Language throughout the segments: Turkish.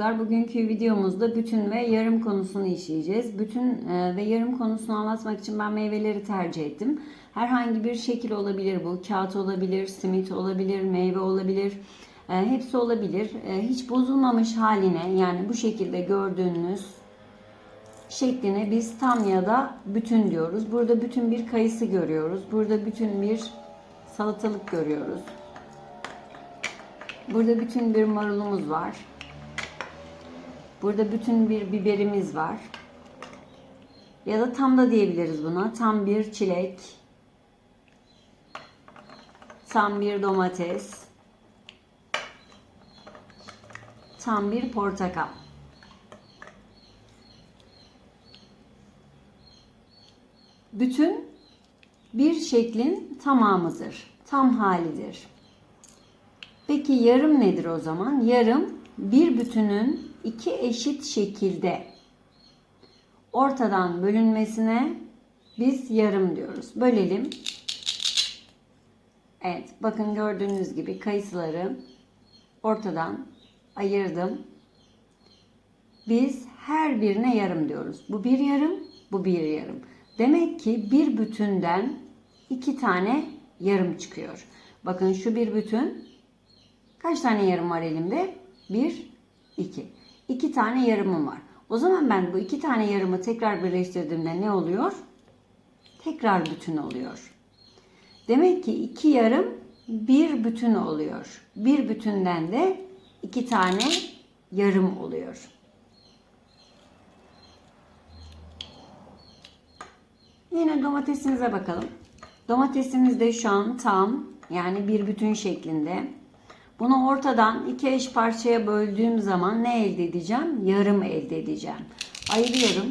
çocuklar. Bugünkü videomuzda bütün ve yarım konusunu işleyeceğiz. Bütün e, ve yarım konusunu anlatmak için ben meyveleri tercih ettim. Herhangi bir şekil olabilir bu. Kağıt olabilir, simit olabilir, meyve olabilir. E, Hepsi olabilir. E, Hiç bozulmamış haline yani bu şekilde gördüğünüz şekline biz tam ya da bütün diyoruz. Burada bütün bir kayısı görüyoruz. Burada bütün bir salatalık görüyoruz. Burada bütün bir marulumuz var. Burada bütün bir biberimiz var. Ya da tam da diyebiliriz buna. Tam bir çilek. Tam bir domates. Tam bir portakal. Bütün bir şeklin tamamıdır. Tam halidir. Peki yarım nedir o zaman? Yarım bir bütünün iki eşit şekilde ortadan bölünmesine biz yarım diyoruz. Bölelim. Evet, bakın gördüğünüz gibi kayısıları ortadan ayırdım. Biz her birine yarım diyoruz. Bu bir yarım, bu bir yarım. Demek ki bir bütünden iki tane yarım çıkıyor. Bakın şu bir bütün, Kaç tane yarım var elimde? Bir, iki. İki tane yarımım var. O zaman ben bu iki tane yarımı tekrar birleştirdiğimde ne oluyor? Tekrar bütün oluyor. Demek ki iki yarım bir bütün oluyor. Bir bütünden de iki tane yarım oluyor. Yine domatesimize bakalım. Domatesimiz de şu an tam yani bir bütün şeklinde. Bunu ortadan iki eş parçaya böldüğüm zaman ne elde edeceğim? Yarım elde edeceğim. Ayırıyorum.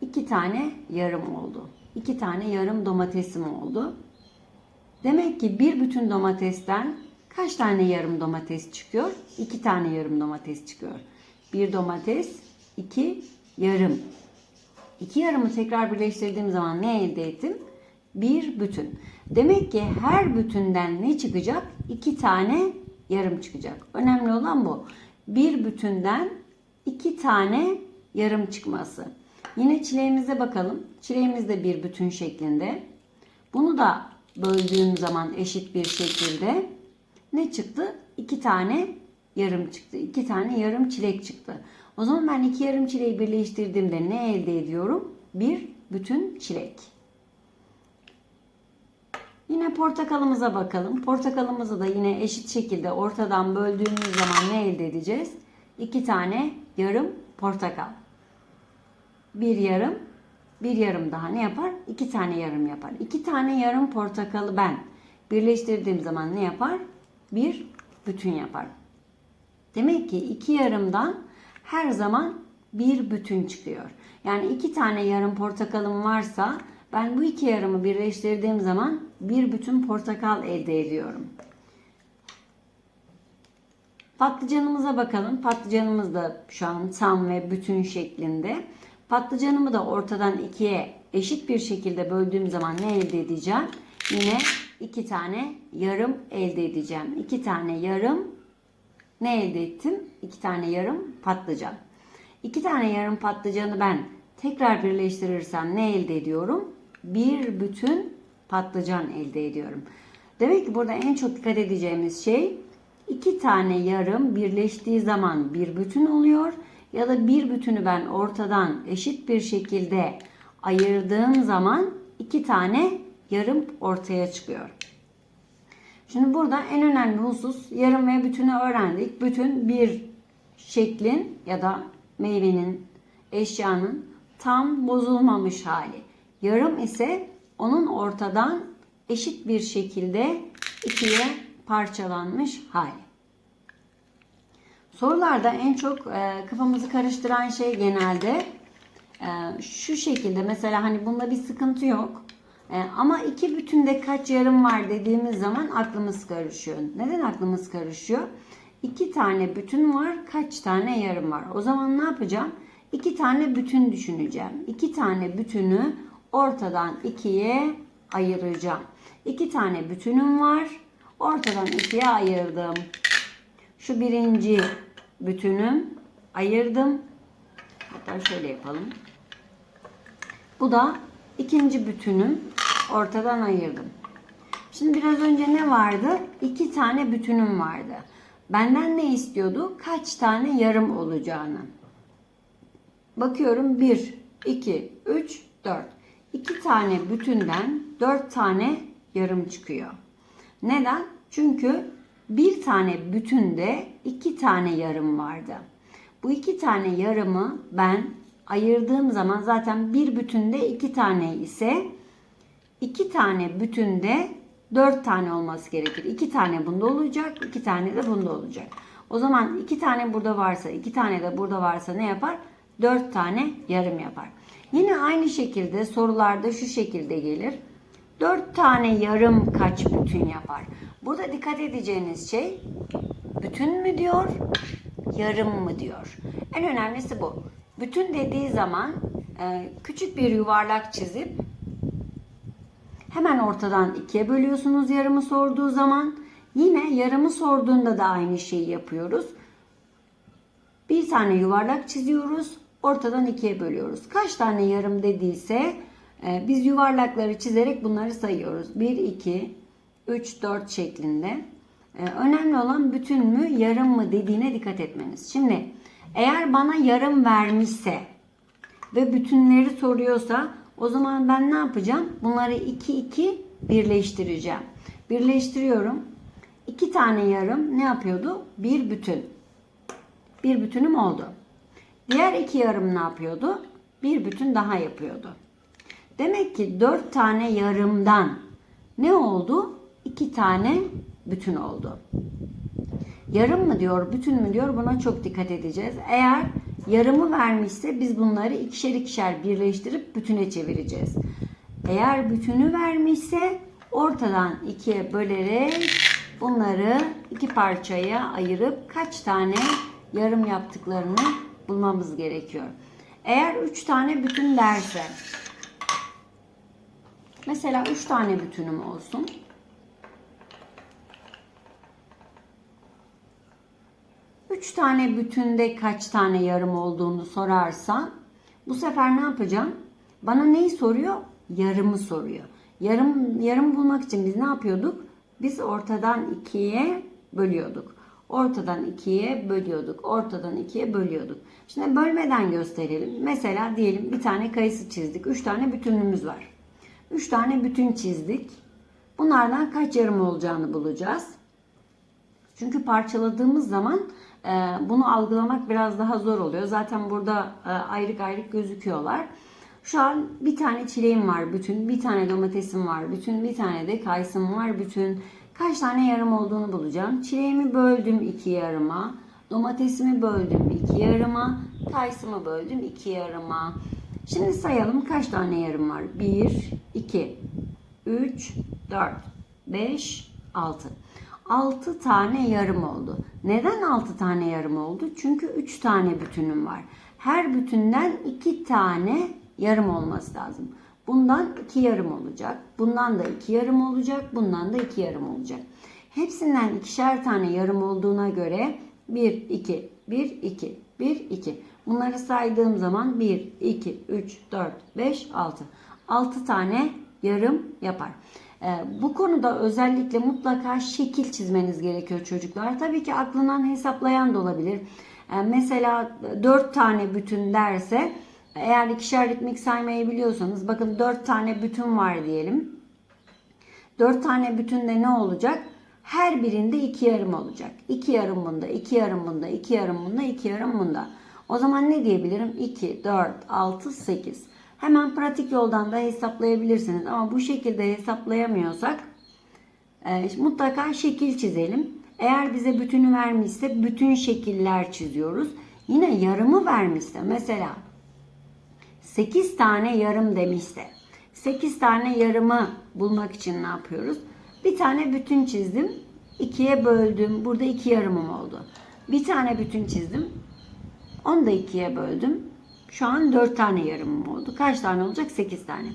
İki tane yarım oldu. İki tane yarım domatesim oldu. Demek ki bir bütün domatesten kaç tane yarım domates çıkıyor? İki tane yarım domates çıkıyor. Bir domates, iki yarım. İki yarımı tekrar birleştirdiğim zaman ne elde ettim? Bir bütün. Demek ki her bütünden ne çıkacak? İki tane yarım çıkacak. Önemli olan bu. Bir bütünden iki tane yarım çıkması. Yine çileğimize bakalım. Çileğimiz de bir bütün şeklinde. Bunu da böldüğüm zaman eşit bir şekilde ne çıktı? İki tane yarım çıktı. İki tane yarım çilek çıktı. O zaman ben iki yarım çileği birleştirdiğimde ne elde ediyorum? Bir bütün çilek. Yine portakalımıza bakalım. Portakalımızı da yine eşit şekilde ortadan böldüğümüz zaman ne elde edeceğiz? İki tane yarım portakal. Bir yarım, bir yarım daha ne yapar? İki tane yarım yapar. İki tane yarım portakalı ben birleştirdiğim zaman ne yapar? Bir bütün yapar. Demek ki iki yarımdan her zaman bir bütün çıkıyor. Yani iki tane yarım portakalım varsa ben bu iki yarımı birleştirdiğim zaman bir bütün portakal elde ediyorum. Patlıcanımıza bakalım. Patlıcanımız da şu an tam ve bütün şeklinde. Patlıcanımı da ortadan ikiye eşit bir şekilde böldüğüm zaman ne elde edeceğim? Yine iki tane yarım elde edeceğim. İki tane yarım ne elde ettim? İki tane yarım patlıcan. İki tane yarım patlıcanı ben tekrar birleştirirsem ne elde ediyorum? Bir bütün patlıcan elde ediyorum. Demek ki burada en çok dikkat edeceğimiz şey iki tane yarım birleştiği zaman bir bütün oluyor ya da bir bütünü ben ortadan eşit bir şekilde ayırdığım zaman iki tane yarım ortaya çıkıyor. Şimdi burada en önemli husus yarım ve bütünü öğrendik. Bütün bir şeklin ya da meyvenin, eşyanın tam bozulmamış hali. Yarım ise onun ortadan eşit bir şekilde ikiye parçalanmış hali. Sorularda en çok e, kafamızı karıştıran şey genelde e, şu şekilde mesela hani bunda bir sıkıntı yok. E, ama iki bütünde kaç yarım var dediğimiz zaman aklımız karışıyor. Neden aklımız karışıyor? İki tane bütün var, kaç tane yarım var? O zaman ne yapacağım? İki tane bütün düşüneceğim. İki tane bütünü ortadan ikiye ayıracağım. İki tane bütünüm var. Ortadan ikiye ayırdım. Şu birinci bütünüm. Ayırdım. Hatta şöyle yapalım. Bu da ikinci bütünüm. Ortadan ayırdım. Şimdi biraz önce ne vardı? İki tane bütünüm vardı. Benden ne istiyordu? Kaç tane yarım olacağını. Bakıyorum 1, 2, 3, 4. 2 tane bütünden 4 tane yarım çıkıyor. Neden? Çünkü bir tane bütünde 2 tane yarım vardı. Bu 2 tane yarımı ben ayırdığım zaman zaten bir bütünde 2 tane ise 2 tane bütünde 4 tane olması gerekir. 2 tane bunda olacak, 2 tane de bunda olacak. O zaman 2 tane burada varsa, 2 tane de burada varsa ne yapar? 4 tane yarım yapar. Yine aynı şekilde sorularda şu şekilde gelir. 4 tane yarım kaç bütün yapar? Burada dikkat edeceğiniz şey bütün mü diyor, yarım mı diyor. En önemlisi bu. Bütün dediği zaman e, küçük bir yuvarlak çizip hemen ortadan ikiye bölüyorsunuz yarımı sorduğu zaman. Yine yarımı sorduğunda da aynı şeyi yapıyoruz. Bir tane yuvarlak çiziyoruz. Ortadan ikiye bölüyoruz. Kaç tane yarım dediyse e, biz yuvarlakları çizerek bunları sayıyoruz. 1, 2, 3, 4 şeklinde. E, önemli olan bütün mü yarım mı dediğine dikkat etmeniz. Şimdi eğer bana yarım vermişse ve bütünleri soruyorsa o zaman ben ne yapacağım? Bunları 2 2 birleştireceğim. Birleştiriyorum. 2 tane yarım ne yapıyordu? Bir bütün. Bir bütünüm oldu. Diğer iki yarım ne yapıyordu? Bir bütün daha yapıyordu. Demek ki 4 tane yarımdan ne oldu? 2 tane bütün oldu. Yarım mı diyor, bütün mü diyor buna çok dikkat edeceğiz. Eğer yarımı vermişse biz bunları ikişer ikişer birleştirip bütüne çevireceğiz. Eğer bütünü vermişse ortadan ikiye bölerek bunları iki parçaya ayırıp kaç tane yarım yaptıklarını bulmamız gerekiyor. Eğer üç tane bütün derse mesela üç tane bütünüm olsun. Üç tane bütünde kaç tane yarım olduğunu sorarsa bu sefer ne yapacağım? Bana neyi soruyor? Yarımı soruyor. Yarım, yarım bulmak için biz ne yapıyorduk? Biz ortadan ikiye bölüyorduk. Ortadan ikiye bölüyorduk. Ortadan ikiye bölüyorduk. Şimdi bölmeden gösterelim. Mesela diyelim bir tane kayısı çizdik. Üç tane bütünümüz var. Üç tane bütün çizdik. Bunlardan kaç yarım olacağını bulacağız. Çünkü parçaladığımız zaman e, bunu algılamak biraz daha zor oluyor. Zaten burada e, ayrık ayrık gözüküyorlar. Şu an bir tane çileğim var bütün, bir tane domatesim var bütün, bir tane de kayısım var bütün. Kaç tane yarım olduğunu bulacağım. Çileğimi böldüm iki yarıma. Domatesimi böldüm iki yarıma. Kayısımı böldüm iki yarıma. Şimdi sayalım kaç tane yarım var. 1, 2, 3, 4, 5, 6. 6 tane yarım oldu. Neden 6 tane yarım oldu? Çünkü 3 tane bütünüm var. Her bütünden 2 tane yarım olması lazım. Bundan 2 yarım olacak. Bundan da 2 yarım olacak. Bundan da 2 yarım olacak. Hepsinden ikişer tane yarım olduğuna göre 1, 2, 1, 2, 1, 2. Bunları saydığım zaman 1, 2, 3, 4, 5, 6. 6 tane yarım yapar. Ee, bu konuda özellikle mutlaka şekil çizmeniz gerekiyor çocuklar. Tabii ki aklından hesaplayan da olabilir. Ee, mesela 4 tane bütün derse eğer ikişer ritmik saymayı biliyorsanız bakın 4 tane bütün var diyelim. 4 tane bütünde ne olacak? Her birinde 2 yarım olacak. 2 yarım bunda, 2 yarım bunda, 2 yarım bunda, 2 yarım bunda. O zaman ne diyebilirim? 2, 4, 6, 8. Hemen pratik yoldan da hesaplayabilirsiniz. Ama bu şekilde hesaplayamıyorsak e, mutlaka şekil çizelim. Eğer bize bütünü vermişse bütün şekiller çiziyoruz. Yine yarımı vermişse mesela 8 tane yarım demişse 8 tane yarımı bulmak için ne yapıyoruz? Bir tane bütün çizdim. ikiye böldüm. Burada iki yarımım oldu. Bir tane bütün çizdim. Onu da ikiye böldüm. Şu an 4 tane yarımım oldu. Kaç tane olacak? 8 tane.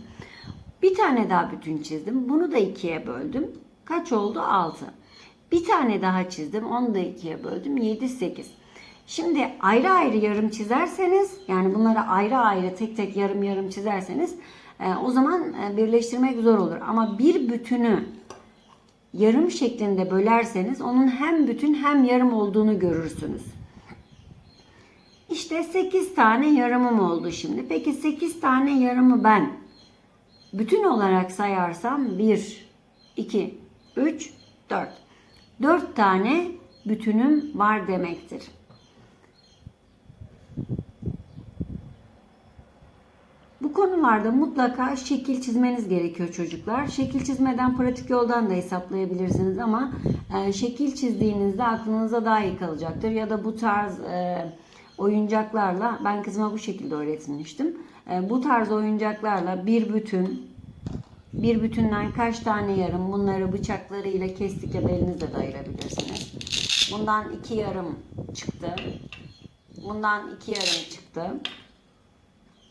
Bir tane daha bütün çizdim. Bunu da ikiye böldüm. Kaç oldu? 6. Bir tane daha çizdim. Onu da ikiye böldüm. 7, 8. Şimdi ayrı ayrı yarım çizerseniz yani bunları ayrı ayrı tek tek yarım yarım çizerseniz e, o zaman e, birleştirmek zor olur. Ama bir bütünü yarım şeklinde bölerseniz onun hem bütün hem yarım olduğunu görürsünüz. İşte 8 tane yarımım oldu şimdi. Peki 8 tane yarımı ben bütün olarak sayarsam 1, 2, 3, 4. 4 tane bütünüm var demektir. Bu konularda mutlaka şekil çizmeniz gerekiyor çocuklar. Şekil çizmeden pratik yoldan da hesaplayabilirsiniz ama e, şekil çizdiğinizde aklınıza daha iyi kalacaktır. Ya da bu tarz e, oyuncaklarla ben kızıma bu şekilde öğretmiştim. E, bu tarz oyuncaklarla bir bütün bir bütünden kaç tane yarım bunları bıçaklarıyla kestik ya da elinizle de ayırabilirsiniz. Bundan iki yarım çıktı. Bundan iki yarım çıktı.